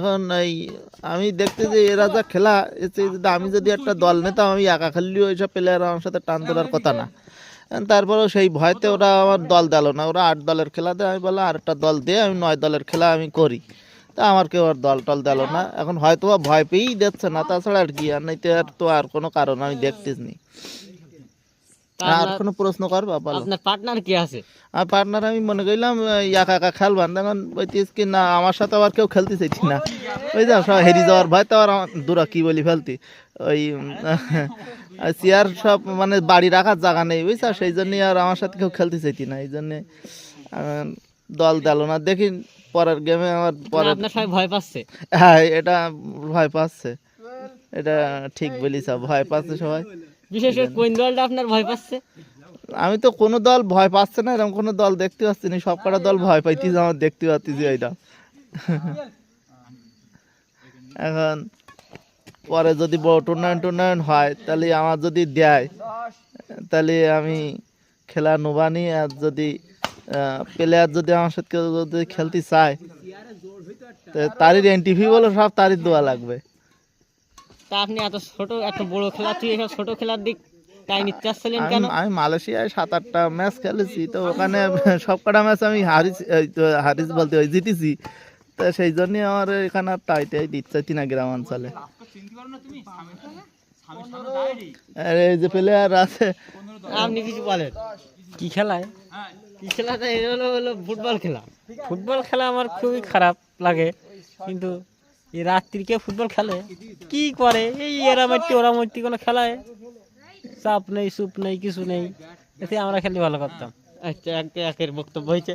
এখন এই আমি দেখতে যে এরা যা খেলা যদি আমি যদি একটা দল নিতাম আমি একা খেললেও ওইসব প্লেয়ার আমার সাথে টান তোলার কথা না। তারপরেও সেই ভয়তে ওরা আমার দল দিল না। ওরা আট দলের খেলা দেয় আমি বললাম আর একটা দল দিয়ে আমি নয় দলের খেলা আমি করি। তা আমার কেউ আর দল টল দিল না। এখন হয়তো বা ভয় পেয়েই দিচ্ছে না তাছাড়া আর কি আর নাইতে আর তো আর কোনো কারণ আমি দেখতেছি নি। আর কোনো প্রশ্ন করবা আপনার পার্টনার কি আছে? আর পার্টনার আমি মনে করলাম একা একা খেলবান। তখন বলতিস কি না আমার সাথে আবার কেউ খেলতে চাইছি না। ওই যাও সব হেরি যাওয়ার ভয় তো আর দূরা কি বলি ফেলতি। ওই চেয়ার সব মানে বাড়ি রাখার জায়গা নেই বুঝছ? সেই জন্যই আর আমার সাথে কেউ খেলতে চাইতি না এই জন্যে দল দিল না। দেখি পরের গেমে আমার আপনার সবাই ভয় পাচ্ছে? হ্যাঁ এটা ভয় পাচ্ছে। এটা ঠিক বলিস ভয় পাচ্ছে সবাই। বিশেষ করে কোন দলটা আপনার ভয় পাচ্ছে? আমি তো কোনো দল ভয় পাচ্ছে না, এরকম কোনো দল দেখতে পাচ্ছি না সব কটা দল ভয় পাইতিস আমার দেখতে পাচ্ছি পাচ্ছিস এইটা এখন, পরে যদি বড় টুর্নামেন্ট টুর্নামেন্ট হয়, তাহলে আমার যদি দেয়, তাহলে আমি খেলা নোবানি আর যদি প্লেয়ার যদি আমার সাথে যদি খেলতে চায় তারই এনটিভি বলো, সব তারই দোয়া লাগবে। তা আপনি এত ছোট, এত বড় খেলা এসব ছোট খেলার দিক আমি কেন? আমি মালয়েশিয়ায় সাত আটটা ম্যাচ খেলেছি তো ওখানে সব কটা ম্যাচ আমি হারিস হারিস বলতে ওই জিতেছি। তো সেই জন্যই আমার এখানে আর টাইটাই দিচ্ছে না গ্রাম অঞ্চলে। আর এই যে প্লেয়ার আছে। আপনি কিছু বলেন। কি খেলায়? কি খেলাটা এটা হলো হলো ফুটবল খেলা। ফুটবল খেলা আমার খুবই খারাপ লাগে কিন্তু এই রাত্রিকে ফুটবল খেলে কি করে? এই এরা মারতি ওরা মারতি কোনো খেলায় চাপ নেই সুপ নেই, কিছু নেই। এতে আমরা খালি ভালো করতাম। আচ্ছা এক একের বক্তব্য হয়েছে।